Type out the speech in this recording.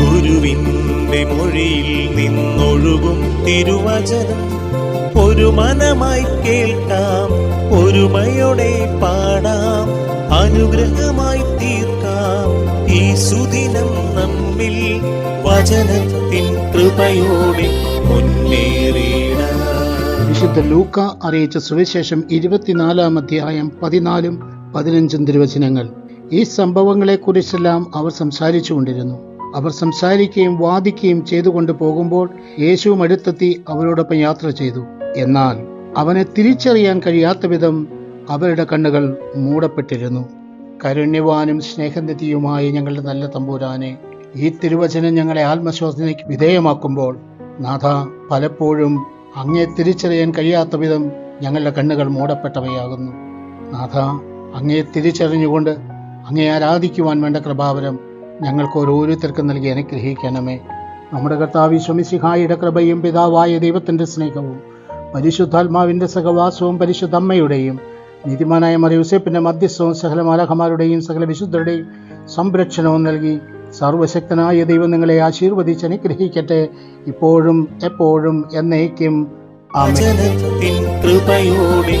ഗുരുവിന്റെ മൊഴിയിൽ നിന്നൊഴുകും തിരുവചനം. ഒരു മനമായി കേൾക്കാം ഒരുമയോടെ പാടാം അനുഗ്രഹമായി തീർക്കാം. ഈ സുദിനം നമ്മിൽ വചനത്തിൻ കൃപയോടെ മുന്നേറിയിടാം വിശുദ്ധ ലൂക്ക അറിയിച്ച സുവിശേഷം ഇരുപത്തിനാലാം അധ്യായം പതിനാലും പതിനഞ്ചും തിരുവചനങ്ങൾ. ഈ സംഭവങ്ങളെക്കുറിച്ചെല്ലാം അവർ സംസാരിച്ചുകൊണ്ടിരുന്നു. അവർ സംസാരിക്കുകയും വാദിക്കുകയും ചെയ്തുകൊണ്ട് പോകുമ്പോൾ യേശുവും അടുത്തെത്തി അവരോടൊപ്പം യാത്ര ചെയ്തു. എന്നാൽ അവനെ തിരിച്ചറിയാൻ കഴിയാത്ത വിധം അവരുടെ കണ്ണുകൾ മൂടപ്പെട്ടിരുന്നു. കരുണ്യവാനും സ്നേഹനിധിയുമായ ഞങ്ങളുടെ നല്ല തമ്പൂരാനെ ഈ തിരുവചനം ഞങ്ങളെ ആത്മശോധനയ്ക്ക് വിധേയമാക്കുമ്പോൾ നാഥ പലപ്പോഴും അങ്ങേ തിരിച്ചറിയാൻ കഴിയാത്ത വിധം ഞങ്ങളുടെ കണ്ണുകൾ മൂടപ്പെട്ടവയാകുന്നു. നാഥ അങ്ങയെ തിരിച്ചറിഞ്ഞുകൊണ്ട് അങ്ങയെ ആരാധിക്കുവാൻ വേണ്ട കൃപാവരം ഞങ്ങൾക്ക് ഓരോരുത്തർക്കും നൽകി അനുഗ്രഹിക്കണമേ. നമ്മുടെ കർത്താവ് ശമിസിഹായുടെ കൃപയും പിതാവായ ദൈവത്തിന്റെ സ്നേഹവും പരിശുദ്ധാത്മാവിന്റെ സഹവാസവും പരിശുദ്ധ അമ്മയുടെയും നീതിമാനായ മറിയൂസേപ്പിന്റെ മധ്യസ്ഥവും സകല മാലഹമാരുടെയും സകല വിശുദ്ധരുടെയും സംരക്ഷണവും നൽകി സർവശക്തനായ ദൈവം നിങ്ങളെ ആശീർവദിച്ച് അനുഗ്രഹിക്കട്ടെ. ഇപ്പോഴും എപ്പോഴും എന്നേക്കും. കൃപയോടെ